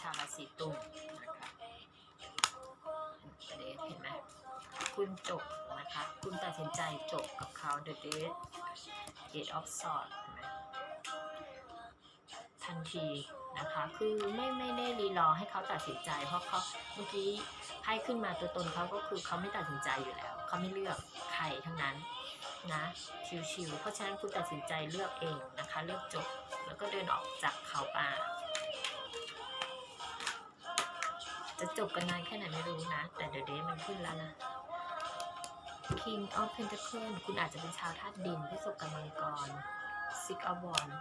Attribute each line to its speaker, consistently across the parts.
Speaker 1: ชาวราศีตุลนะคะเดทเห็นไหมคุณจบนะคะ คุณตัดสินใจจบกับเขา The Date Eight of Swords เห็นไหมทันทีนะคะ คือไม่ไม่ได้รีรอให้เขาตัดสินใจ เพราะเขาเมื่อกี้ไพ่ขึ้นมาตัวตนเขาก็คือเขาไม่ตัดสินใจอยู่แล้ว เขาไม่เลือกใครทั้งนั้นนะชิวๆเพราะฉะนั้นคุณตัดสินใจเลือกเองนะคะ เลือกจบ แล้วก็เดินออกจากเขาป่า จะจบกันนานแค่ไหนไม่รู้นะ แต่เดี๋ยวเดย์มันขึ้นแล้วนะ King of Pentacle คุณอาจจะเป็นชาวธาตุดินพิศกกับมังกร Six of Wands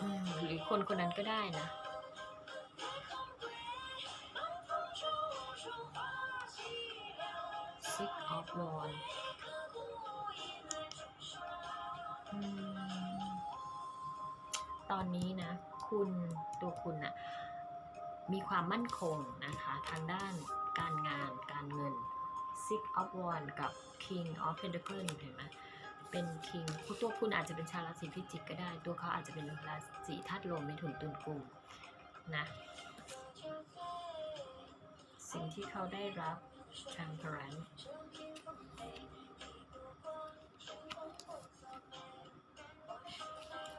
Speaker 1: อืมหรือคนคนนั้นก็ได้นะ Six of Wands อืมตอนนี้นะ คุณตัวคุณอะ มีความมั่นคงนะคะทางด้านการงานการเงิน Six of Wands กับ King of Pentacle เห็นไหมเป็น King ตัวคุณอาจจะเป็นชาวราศีพิจิกก็ได้ ตัวเขาอาจจะเป็นราศีธาตุลมในถุนตุนกลุ่มนะสิ่งที่เขาได้รับ Temperance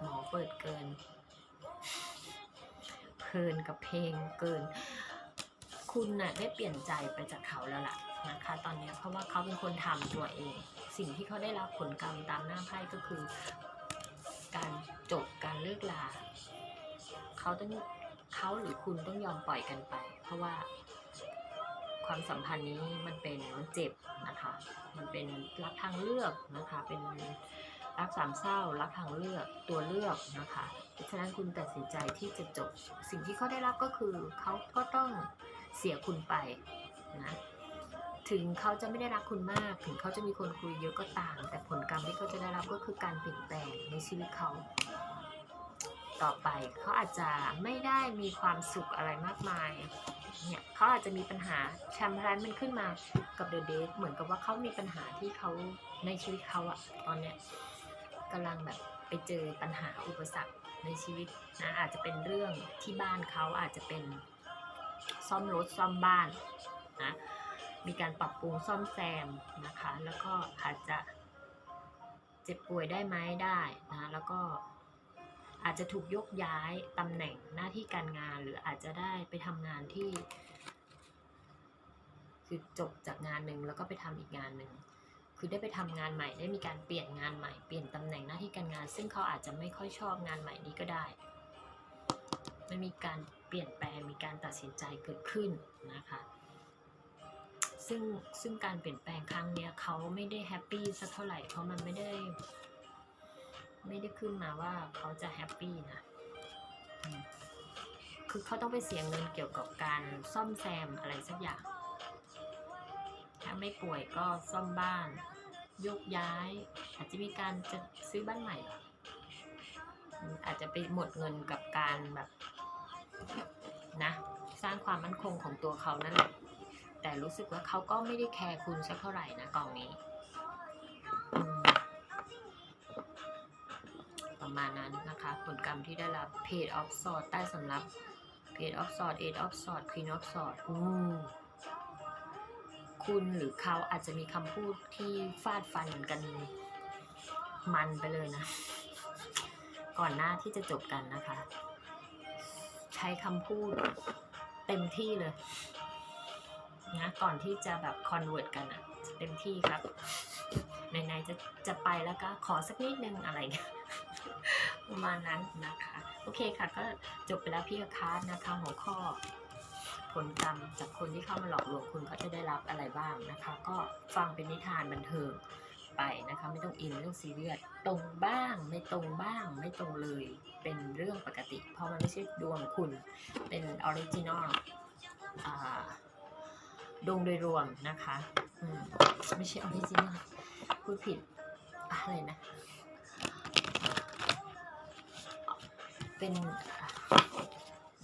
Speaker 1: หมอเปิดเกิน ลินกับเพลงเกิน คุณน่ะได้เปลี่ยนใจไปจากเขาแล้วล่ะนะคะตอนนี้เพราะว่าเขาเป็นคนทำตัวเอง สิ่งที่เขาได้รับผลกรรมตามหน้าไพ่ก็คือ การจบการเลิกลาเขาต้องเขาหรือคุณต้องยอมปล่อยกันไป เพราะว่าความสัมพันธ์นี้มันเป็นมันเจ็บนะคะ มันเป็นรักทางเลือกนะคะ เป็น รักสามเศร้า รักทางเลือกตัวเลือกนะคะเพราะฉะนั้นคุณตัดสินใจที่จะจบ สิ่งที่เขาได้รับก็คือเขาก็ต้องเสียคุณไปนะถึงเขาจะไม่ได้รักคุณมาก ถึงเขาจะมีคนคุยเยอะก็ตาม แต่ผลกรรมที่เขาจะได้รับก็คือการเปลี่ยนแปลงในชีวิตเขา ต่อไปเขาอาจจะไม่ได้มีความสุขอะไรมากมายเนี่ยเขาอาจจะมีปัญหาแชมป์รันมันขึ้นมากับเดอะเดทเหมือนกับว่าเขามีปัญหาที่เขาในชีวิตเขาอะตอนเนี้ย กำลังแบบไปเจอปัญหาอุปสรรคในชีวิตนะอาจจะเป็นเรื่องที่บ้านเขาอาจจะเป็นซ่อมรถซ่อมบ้านนะมีการปรับปรุงซ่อมแซมนะคะ แล้วก็อาจจะเจ็บป่วยได้ไหมได้นะแล้วก็อาจจะถูกยกย้ายตำแหน่งหน้าที่การงานหรืออาจจะได้ไปทำงานที่ คือจบจากงานหนึ่งแล้วก็ไปทำอีกงานหนึ่ง คือได้ไปทำงานใหม่ ได้มีการเปลี่ยนงานใหม่เปลี่ยนตำแหน่งหน้าที่การงาน ซึ่งเขาอาจจะไม่ค่อยชอบงานใหม่นี้ก็ได้ มันมีการเปลี่ยนแปลงมีการตัดสินใจเกิดขึ้นนะคะซึ่งซึ่งการเปลี่ยนแปลงครั้งเนี้ยเขาไม่ได้แฮปปี้สักเท่าไหร่เพราะมันไม่ได้ ไม่ได้ขึ้นมาว่าเขาจะแฮปปี้นะคือเขาต้องไปเสียเงินเกี่ยวกับการซ่อมแซมอะไรสักอย่าง ถ้าไม่ป่วยก็ซ่อมบ้าน ยกย้าย อาจจะมีการจะซื้อบ้านใหม่ อาจจะไปหมดเงินกับการแบบนะ สร้างความมั่นคงของตัวเขานั่นแหละแต่รู้สึกว่าเขาก็ไม่ได้แคร์คุณสักเท่าไหร่นะกองนี้ ประมาณนั้นนะคะ ผลกรรมที่ได้รับ Page of Swords ใต้สำรับ Page of Swords Eight of Swords Queen of Swords อืม คุณหรือเขาอาจจะมีคำพูดที่ฟาดฟันกันมันไปเลยนะ ก่อนหน้าที่จะจบกันนะคะ ใช้คำพูดเต็มที่เลยนะก่อนที่จะแบบคอนเวิร์ตกันอะเต็มที่ครับไหนๆจะจะไปแล้วก็ขอสักนิดนึงอะไรประมาณนั้นนะคะ โอเคค่ะก็จบไปแล้วพี่คาร์นะคะหัวข้อ ผลกรรมจากคนที่เข้ามาหลอกลวงคุณเขาจะได้รับอะไรบ้างนะคะ ก็ฟังเป็นนิทานบันเทิงไปนะคะไม่ต้องอินไม่ต้องซีเรียสตรงบ้างไม่ตรงบ้างไม่ตรงเลยเป็นเรื่องปกติ เพราะมันไม่ใช่ดวงคุณเป็นออริจินอลดวงโดยรวมนะคะมไม่ใช่ออริจินอลพูดผิดอะไรนะ เป็น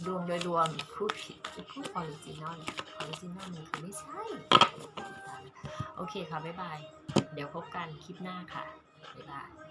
Speaker 1: ดวงโดยรวมพูดผิดพูดออริจินอลออริจินอลมันคือไม่ใช่ โอเคค่ะ บ๊ายบาย เดี๋ยวพบกันคลิปหน้าค่ะ บ๊ายบาย